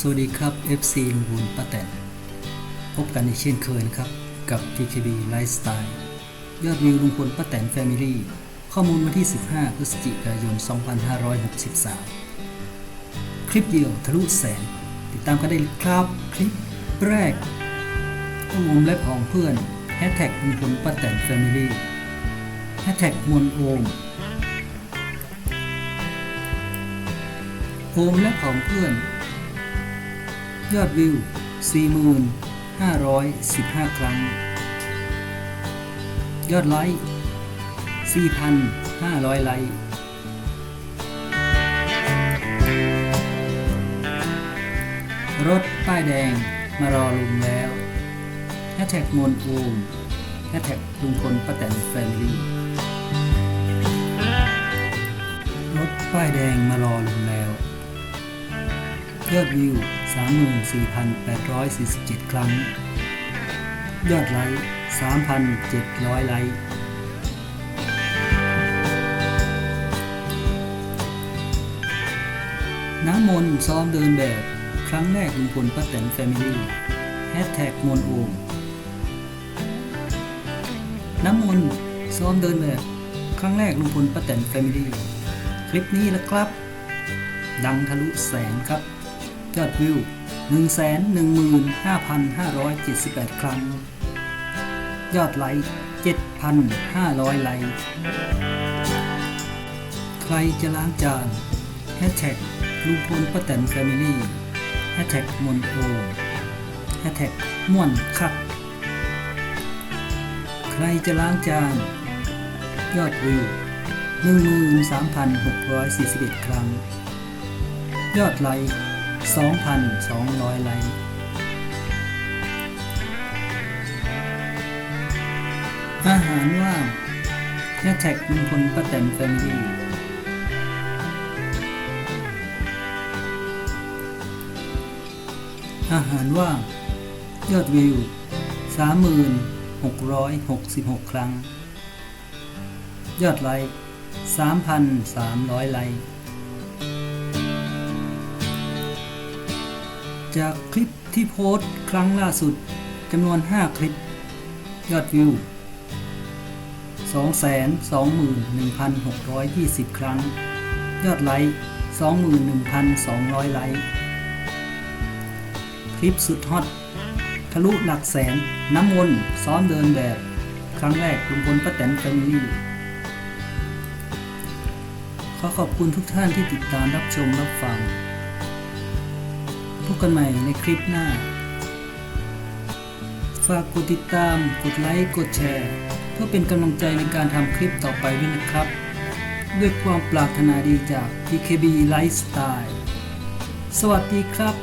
สวัสดีครับ FC ลุงบุญป้าแตนพบกันอีกเช่นเคยนะครับ กับ PKB Lifestyle ยอดวิวลุงพลป้าแตน Family ข้อมูลวันที่ 15 พฤศจิกายน 2563 คลิปเดียวทะลุแสน ติดตามกันได้ครับคลิปแรกข้อมูลและของเพื่อนแฮชแท็กลุงพลป้าแตน Family แฮชแท็กมนโอมโอมและของเพื่อน ยอดวิว 4,515 ครั้ง ยอดไลค์ 4,500 ไลค์ รถป้ายแดงมารอลุงแล้วแฮชแท็กมนโอมแฮชแท็กลุงพลป้าแตนแฟมิลี่รถป้ายแดงมารอลุงแล้ว ยอดวิว 34,847 ครั้ง ยอดไลค์ 3,700 ไลค์ น้ำมนต์ซ้อมเดินแบบ ครั้งแรกลุงพลป้าแตนแฟมิลี่แฮชแท็กมนโอมน้ำมนต์ซ้อมเดินแบบ ครั้งแรกลุงพลป้าแตนแฟมิลี่คลิปนี้ละครับ ดังทะลุแสนครับ ยอดวิว 115,578 ครั้ง ยอดไลค์ 7,500 ไลค์ ใครจะล้างจานแฮชแท็กลุงพลป้าแตนแฟมิลี่แฮชแท็กมนโอแฮชแท็กม่วนคักใครจะล้างจาน ยอดวิว 13,641 ครั้ง ยอดไลค์ 2,200 ไลค์อาหารว่างแฮชแท็กลุงพลป้าแตนแฟมิลี่อาหารว่าง ยอดวิว 3,666 ครั้ง ยอดไลค์3,300 ไลค์ จากคลิปที่โพสต์ครั้งล่าสุดจำนวน 5 คลิป ยอดวิว 221,620 ครั้ง ยอดไลค์ 21,200 ไลค์ คลิปสุดฮอตทะลุหลักแสน น้ำมนต์ซ้อมเดินแบบ ครั้งแรกลุงพลป้าแตนแฟมิลี่ขอขอบคุณทุกท่านที่ติดตามรับชมรับฟัง พบกันใหม่ในคลิปหน้า ฝากกดติดตาม กดไลค์ กดแชร์ เพื่อเป็นกำลังใจในการทำคลิปต่อไปด้วยนะครับ ด้วยความปรารถนาดีจาก PKB Lifestyle สวัสดีครับ